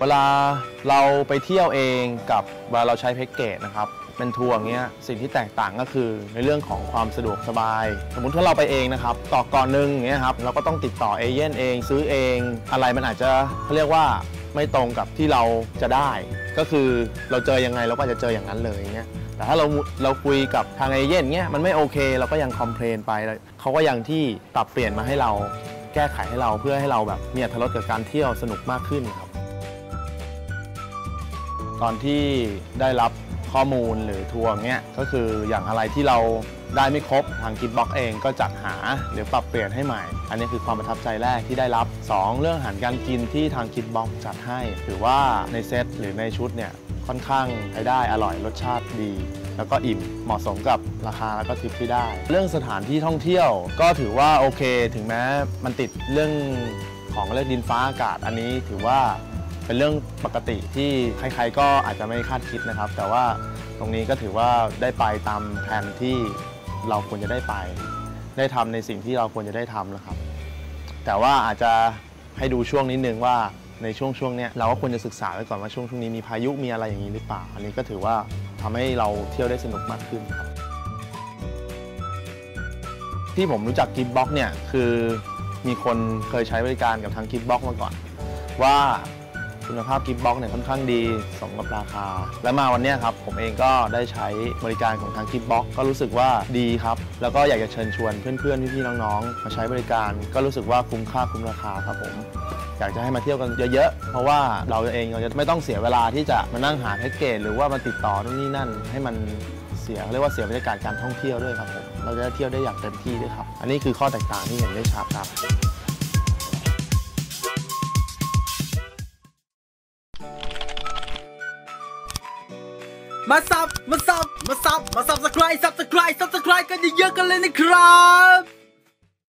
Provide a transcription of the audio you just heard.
เวลาเราไปเที่ยวเองกับเวลาเราใช้แพ็กเกจนะครับเป็นทัวร์อย่างเงี้ยสิ่งที่แตกต่างก็คือในเรื่องของความสะดวกสบาย สมมุติถ้าเราไปเองนะครับต่อก่อนหนึงอย่างเงี้ยครับเราก็ต้องติดต่อเอเย่นเอง ซื้อเอง อะไรมันอาจจะเขาเรียกว่าไม่ตรงกับที่เราจะได้ ก็คือเราเจอยังไงเราก็จะเจออย่างนั้นเลยอย่างเงี้ยแต่ถ้าเราเราคุยกับทางเอเย่นเงี้ยมันไม่โอเค เราก็ยังคอมเพลนไปแล้วเขาก็ยังที่ปรับเปลี่ยนมาให้เราแก้ไขให้เราเพื่อให้เราแบบมีอรรถรสกับการเที่ยวสนุกมากขึ้นครับ ตอนที่ได้รับข้อมูลหรือทัวร์เนี้ยก็คืออย่างอะไรที่เราได้ไม่ครบทางกิฟบ็อกเองก็จัดหาหรือปรับเปลี่ยนให้ใหม่ อันนี้คือความประทับใจแรกที่ได้รับ 2 เรื่องอาหารการกินที่ทางกิฟบ็อกจัดให้ถือว่าในเซตหรือในชุดเนี่ยค่อนข้างใช้ได้อร่อยรสชาติดี แล้วก็อิ่มเหมาะสมกับราคาแล้วก็ทิปที่ได้ เรื่องสถานที่ท่องเที่ยวก็ถือว่าโอเค ถึงแม้มันติดเรื่องของเรื่องดินฟ้าอากาศอันนี้ถือว่า เป็นเรื่องปกติที่ใครๆก็อาจจะไม่คาดคิดนะครับ แต่ว่าตรงนี้ก็ถือว่าได้ไปตามแผนที่เราควรจะได้ไป ได้ทำในสิ่งที่เราควรจะได้ทำนะครับ แต่ว่าอาจจะให้ดูช่วงนิดนึงว่าในช่วงช่วงเนี้ยเราก็ควรจะศึกษาไว้ก่อนว่าช่วงช่วงนี้มีพายุมีอะไรอย่างนี้หรือเปล่า อันนี้ก็ถือว่าทำให้เราเที่ยวได้สนุกมากขึ้นครับที่ผมรู้จักกิฟบ็อกเนี่ยคือมีคนเคยใช้บริการกับทางกิฟบ็อกมาก่อน ว่า คุณภาพกิฟบ็อกเนี่ยค่อนข้างดีสมกับราคา และมาวันนี้ครับผมเองก็ได้ใช้บริการของทางกิฟบ็อกก็รู้สึกว่าดีครับ แล้วก็อยากจะเชิญชวนเพื่อนๆพี่ๆน้องๆ มาใช้บริการ ก็รู้สึกว่าคุ้มค่าคุ้มราคาครับผมอยากจะให้มาเที่ยวกันเยอะๆ เพราะว่าเราเองเราจะไม่ต้องเสียเวลาที่จะมานั่งหาแพ็กเกจหรือว่ามาติดต่อนู่นนี่นั่น ให้มันเสียเขาเรียกว่าเสียบรรยากาศการท่องเที่ยวด้วยครับผมเราจะได้เที่ยวได้อย่างเต็มที่ด้วยครับ อันนี้คือข้อแตกต่างที่เห็นได้ชัดครับ มาซับ มาซับ มาซับ มาซับสไครต์ซับสไครต์ซับสไครต์กันเยอะๆกันเลยนะครับ